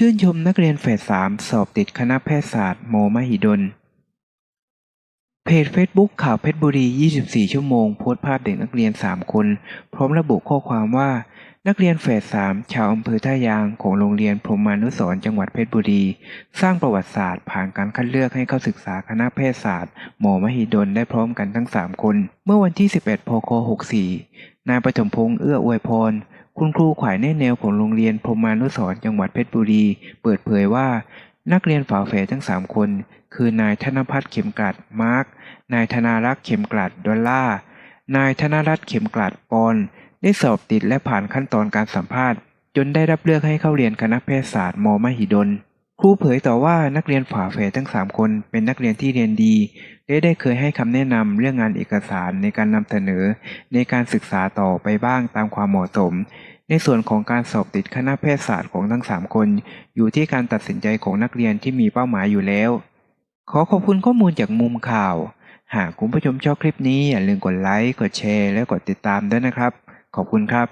ชื่นชมนักเรียนเฟสสามสอบติดคณะแพทยศาสตร์โมมหิดล เพจ Facebook ข่าวเพชรบุรี 24 ชั่วโมง โพสต์ภาพเด็กนักเรียน 3 คน พร้อมระบุข้อความว่า นักเรียนเฟส3ชาวอำเภอท่ายางของโรงเรียนพรหมานุสรจังหวัดเพชรบุรี สร้างประวัติศาสตร์ ผ่านการคัดเลือกให้เข้าศึกษาคณะแพทยศาสตร์หมอมหิดลได้พร้อมกันทั้ง 3 คน เมื่อวันที่ 11 พค 64 นายปฐมพงษ์เอื้ออวยพร คุณครูขวายแน่แนวของโรงเรียนพรมานุสรจังหวัดเพชรบุรี เปิดเผยว่า นักเรียนฝาแฝดทั้ง3คน คือนายธนพัฒน์เข็มกลัดมาร์กนายธนารักษ์เข็มกลัดดอลล่านายธนรัตน์เข็มกลัดปอนได้สอบติดและผ่านขั้นตอนการสัมภาษณ์ จนได้รับเลือกให้เข้าเรียนคณะแพทยศาสตร์มมหิดล รูเผยต่อว่านักเรียนฝาแฝดทั้ง 3 คนเป็นนักเรียนที่เรียนดี และได้เคยให้คำแนะนำเรื่องงานเอกสารในการนำเสนอ ในการศึกษาต่อไปบ้างตามความเหมาะสม ในส่วนของการสอบติดคณะแพทยศาสตร์ของทั้ง 3 คน อยู่ที่การตัดสินใจของนักเรียนที่มีเป้าหมายอยู่แล้ว ขอขอบคุณข้อมูลจากมุมข่าว หากคุณผู้ชมชอบคลิปนี้อย่าลืมกดไลค์กดแชร์และกดติดตามด้วยนะครับ ขอบคุณครับ